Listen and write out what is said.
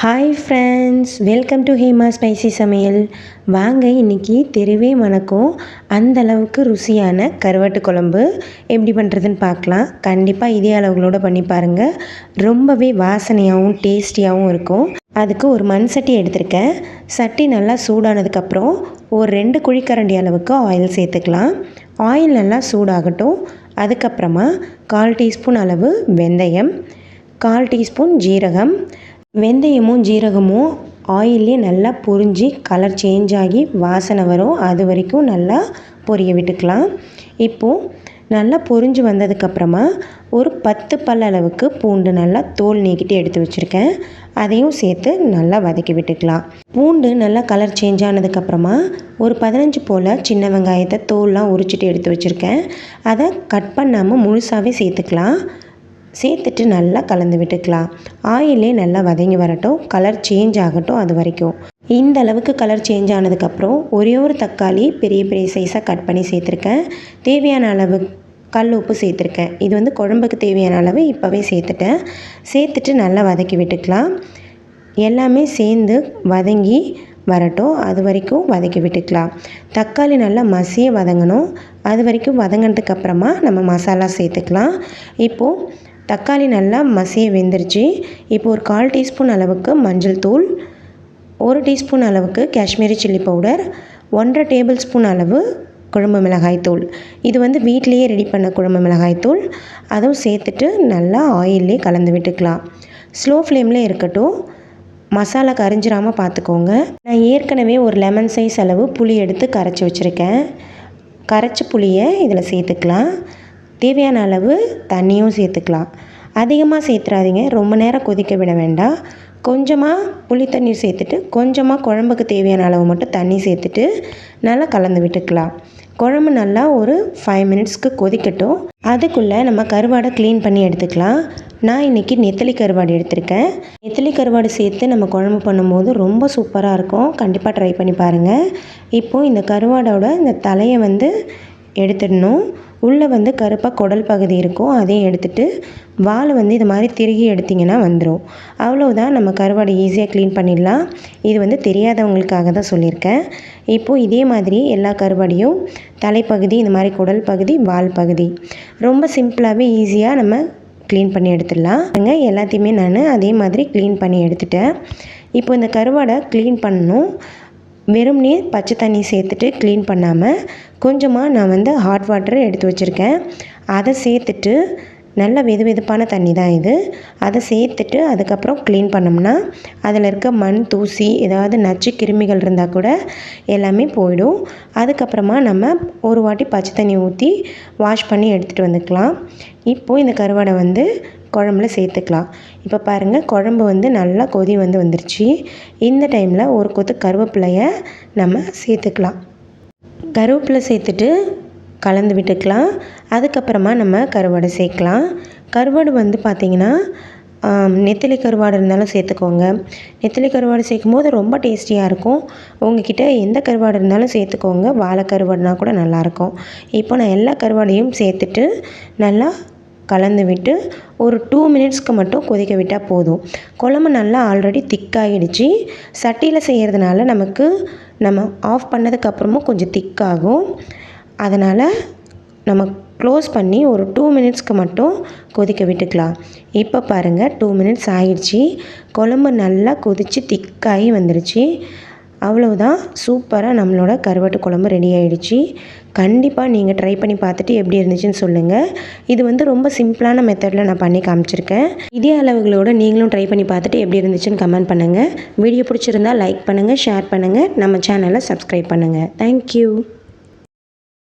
Hi friends welcome to Hema spicy சமையல் வாங்க இன்றைக்கி தெருவே மணக்கும் அந்த அளவுக்கு ருசியான கருவாட்டு குழம்பு எப்படி பண்ணுறதுன்னு பார்க்கலாம். கண்டிப்பாக இதே அளவுகளோடு பண்ணி பாருங்கள் ரொம்பவே வாசனையாகவும் டேஸ்டியாகவும் இருக்கும். அதுக்கு ஒரு மண் சட்டி எடுத்திருக்கேன். சட்டி நல்லா சூடானதுக்கப்புறம் ஒரு ரெண்டு குழிக்கரண்டி அளவுக்கு ஆயில் சேர்த்துக்கலாம். ஆயில் நல்லா சூடாகட்டும். அதுக்கப்புறமா கால் டீஸ்பூன் அளவு வெந்தயம் கால் டீஸ்பூன் ஜீரகம் வெந்தயமும் ஜீரகமும் ஆயிலே நல்லா பொரிஞ்சு கலர் சேஞ்ச் ஆகி வாசனை வரும். அது வரைக்கும் நல்லா பொரிய விட்டுக்கலாம். இப்போது நல்லா பொரிஞ்சு வந்ததுக்கப்புறமா ஒரு பத்து பல் அளவுக்கு பூண்டு நல்லா தோல் நீக்கிட்டு எடுத்து வச்சுருக்கேன். அதையும் சேர்த்து நல்லா வதக்கி விட்டுக்கலாம். பூண்டு நல்லா கலர் சேஞ்ச் ஆனதுக்கப்புறமா ஒரு பதினஞ்சு போல் சின்ன வெங்காயத்தை தோல்லாம் உரிச்சிட்டு எடுத்து வச்சுருக்கேன். அதை கட் பண்ணாமல் முழுசாகவே சேர்த்துக்கலாம். சேர்த்துட்டு நல்லா கலந்து விட்டுக்கலாம். ஆயிலே நல்லா வதங்கி வரட்டும். கலர் சேஞ்ச் ஆகட்டும் அது வரைக்கும். இந்த அளவுக்கு கலர் சேஞ்ச் ஆனதுக்கப்புறம் ஒரே ஒரு தக்காளி பெரிய பெரிய சைஸாக கட் பண்ணி சேர்த்துருக்கேன். தேவையான அளவு கல் உப்பு சேர்த்துருக்கேன். இது வந்து குழம்புக்கு தேவையான அளவு இப்போவே சேர்த்துட்டேன். சேர்த்துட்டு நல்லா வதக்கி விட்டுக்கலாம். எல்லாமே சேர்ந்து வதங்கி வரட்டும். அது வரைக்கும் வதக்கி விட்டுக்கலாம். தக்காளி நல்லா மசிய வதங்கணும். அது வரைக்கும் வதங்கினதுக்கப்புறமா நம்ம மசாலா சேர்த்துக்கலாம். இப்போது தக்காளி நல்லா மசிய வெந்துருச்சு. இப்போ ஒரு கால் டீஸ்பூன் அளவுக்கு மஞ்சள் தூள் ஒரு டீஸ்பூன் அளவுக்கு காஷ்மீரி சில்லி பவுடர் ஒன்றரை டேபிள் ஸ்பூன் அளவு குழம்பு மிளகாய் தூள். இது வந்து வீட்லேயே ரெடி பண்ண குழம்பு மிளகாய் தூள். அதுவும் சேர்த்துட்டு நல்லா ஆயிலே கலந்து விட்டுக்கலாம். ஸ்லோ ஃப்ளேமில் இருக்கட்டும். மசாலா கரைஞ்சிராமல் பார்த்துக்கோங்க நான் ஏற்கனவே ஒரு லெமன் சைஸ் அளவு புளி எடுத்து கரைச்சி வச்சுருக்கேன். கரைச்ச புளியை இதில் சேர்த்துக்கலாம். தேவையான அளவு தண்ணியும் சேர்த்துக்கலாம். அதிகமாக சேர்த்துறாதீங்க. ரொம்ப நேரம் கொதிக்க விட வேண்டாம். கொஞ்சமாக புளி தண்ணீர் சேர்த்துட்டு கொஞ்சமாக குழம்புக்கு தேவையான அளவு மட்டும் தண்ணி சேர்த்துட்டு நல்லா கலந்து விட்டுக்கலாம். குழம்பு நல்லா ஒரு ஃபைவ் மினிட்ஸ்க்கு கொதிக்கட்டும். அதுக்குள்ளே நம்ம கருவாடை க்ளீன் பண்ணி எடுத்துக்கலாம். நான் இன்றைக்கி நெத்தலி கருவாடு எடுத்திருக்கேன். நெத்தலி கருவாடு சேர்த்து நம்ம குழம்பு பண்ணும்போது ரொம்ப சூப்பராக இருக்கும். கண்டிப்பாக ட்ரை பண்ணி பாருங்கள் இப்போது இந்த கருவாடோட இந்த தலையை வந்து எடுத்துடணும். உள்ளே வந்து கருப்பாக குடல் பகுதி இருக்கும் அதையும் எடுத்துகிட்டு வால் வந்து இது மாதிரி திருகி எடுத்திங்கன்னா வந்துடும் அவ்வளோதான் நம்ம கருவாடை ஈஸியாக க்ளீன் பண்ணிடலாம். இது வந்து தெரியாதவங்களுக்காக தான் சொல்லியிருக்கேன். இப்போது இதே மாதிரி எல்லா கருவாடையும் தலைப்பகுதி இந்த மாதிரி குடல் பகுதி வால் பகுதி ரொம்ப சிம்பிளாகவே ஈஸியாக நம்ம க்ளீன் பண்ணி எடுத்துடலாம். எல்லாத்தையுமே நான் அதே மாதிரி க்ளீன் பண்ணி எடுத்துட்டேன். இப்போ இந்த கருவாடை க்ளீன் பண்ணணும். வெறும்னே பச்சை தண்ணி சேர்த்துட்டு க்ளீன் பண்ணாமல் கொஞ்சமாக நான் வந்து ஹாட் வாட்டர் எடுத்து வச்சுருக்கேன். அதை சேர்த்துட்டு நல்ல வெது வெதுப்பான தண்ணி தான் இது. அதை சேர்த்துட்டு அதுக்கப்புறம் க்ளீன் பண்ணோம்னா அதில் இருக்க மண் தூசி ஏதாவது நச்சு கிருமிகள் இருந்தால் கூட எல்லாமே போயிடும். அதுக்கப்புறமா நம்ம ஒரு வாட்டி பச்சை தண்ணி ஊற்றி வாஷ் பண்ணி எடுத்துகிட்டு வந்துக்கலாம். இப்போது இந்த கருவாடை வந்து குழம்புல சேர்த்துக்கலாம். இப்போ பாருங்கள் குழம்பு வந்து நல்லா கொதி வந்து வந்துருச்சு. இந்த டைமில் ஒரு கொத்து கருவேப்பிலையை நம்ம சேர்த்துக்கலாம். கருவேப்பிலை சேர்த்துட்டு கலந்து விட்டுக்கலாம். அதுக்கப்புறமா நம்ம கருவாடு சேர்க்கலாம். கருவாடு வந்து பார்த்திங்கன்னா நெத்திலி கருவாடு இருந்தாலும் சேர்த்துக்கோங்க. நெத்திலி கருவாடு சேர்க்கும் போது ரொம்ப டேஸ்டியாக இருக்கும். உங்ககிட்ட எந்த கருவாடு இருந்தாலும் சேர்த்துக்கோங்க. வாழை கருவாடுனா கூட நல்லாயிருக்கும் இப்போ நான் எல்லா கருவாடையும் சேர்த்துட்டு நல்லா கலந்து விட்டு ஒரு டூ மினிட்ஸ்க்கு மட்டும் கொதிக்க விட்டால் போதும். குழம்பு நல்லா ஆல்ரெடி திக்காகிடுச்சு சட்டியில் செய்கிறதுனால நமக்கு நம்ம ஆஃப் பண்ணதுக்கப்புறமும் கொஞ்சம் திக்காகும் அதனால் நம்ம க்ளோஸ் பண்ணி ஒரு டூ மினிட்ஸ்க்கு மட்டும் கொதிக்க விட்டுக்கலாம். இப்போ பாருங்கள் டூ மினிட்ஸ் ஆகிடுச்சி குழம்பு நல்லா கொதித்து திக்காகி வந்துடுச்சு அவ்வளோதான் சூப்பராக நம்மளோட கருவாட்டு குழம்பு ரெடி ஆகிடுச்சு கண்டிப்பாக நீங்கள் ட்ரை பண்ணி பார்த்துட்டு எப்படி இருந்துச்சுன்னு சொல்லுங்கள் இது வந்து ரொம்ப சிம்பிளான மெத்தடில் நான் பண்ணி காமிச்சிருக்கேன். இதே அளவுகளோடு நீங்களும் ட்ரை பண்ணி பார்த்துட்டு எப்படி இருந்துச்சுன்னு கமெண்ட் பண்ணுங்கள் வீடியோ பிடிச்சிருந்தால் லைக் பண்ணுங்கள் ஷேர் பண்ணுங்கள் நம்ம சேனலை சப்ஸ்கிரைப் பண்ணுங்கள் தேங்க்யூ